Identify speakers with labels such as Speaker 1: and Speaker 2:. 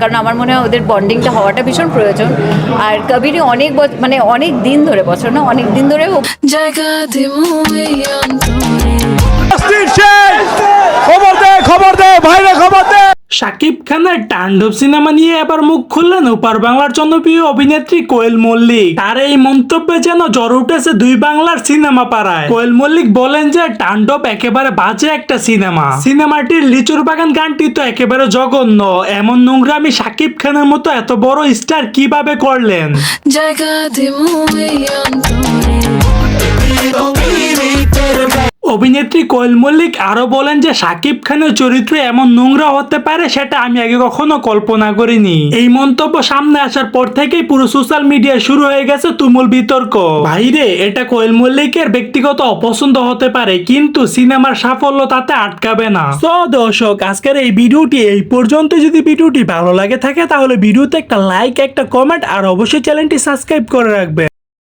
Speaker 1: কারণ আমার মনে হয় ওদের বন্ডিংটা হওয়াটা ভীষণ প্রয়োজন। আর কবিরই অনেক মানে অনেক দিন ধরে বছর না অনেক দিন ধরে
Speaker 2: জায়গা
Speaker 3: শাকিব খানের তাণ্ডব সিনেমা নিয়ে এবার মুখ খুললেন ওপার বাংলার জনপ্রিয় অভিনেত্রী কোয়েল মল্লিক। তার এই মন্তব্যে যেন জ্বর উঠেছে দুই বাংলার সিনেমা পাড়ায়। কোয়েল মল্লিক বলেন যে, তাণ্ডব একেবারে বাজে একটা সিনেমা। সিনেমাটির লিচুর বাগান গানটি তো একেবারে জঘন্য। এমন নোংরামি শাকিব খানের মতো এত বড় স্টার কীভাবে করলেন?
Speaker 2: জায়গা
Speaker 3: অভিনেত্রী কোয়েল মল্লিক আরও বলেন যে সাকিব খানের চরিত্র এমন নোংরা হতে পারে সেটা আমি আগে কখনো কল্পনা করিনি। এই মন্তব্য সামনে আসার পর থেকেই পুরো সোশ্যাল মিডিয়ায় শুরু হয়ে গেছে তুমুল বিতর্ক। ভাইরে, এটা কোয়েল মল্লিকের ব্যক্তিগত অপছন্দ হতে পারে, কিন্তু সিনেমার সাফল্য তাতে আটকাবে না। তো দর্শক, আজকের এই ভিডিওটি এই পর্যন্ত। যদি ভিডিওটি ভালো লাগে থাকে, তাহলে ভিডিওতে একটা লাইক, একটা কমেন্ট, আর অবশ্যই চ্যানেলটি সাবস্ক্রাইব করে রাখবেন।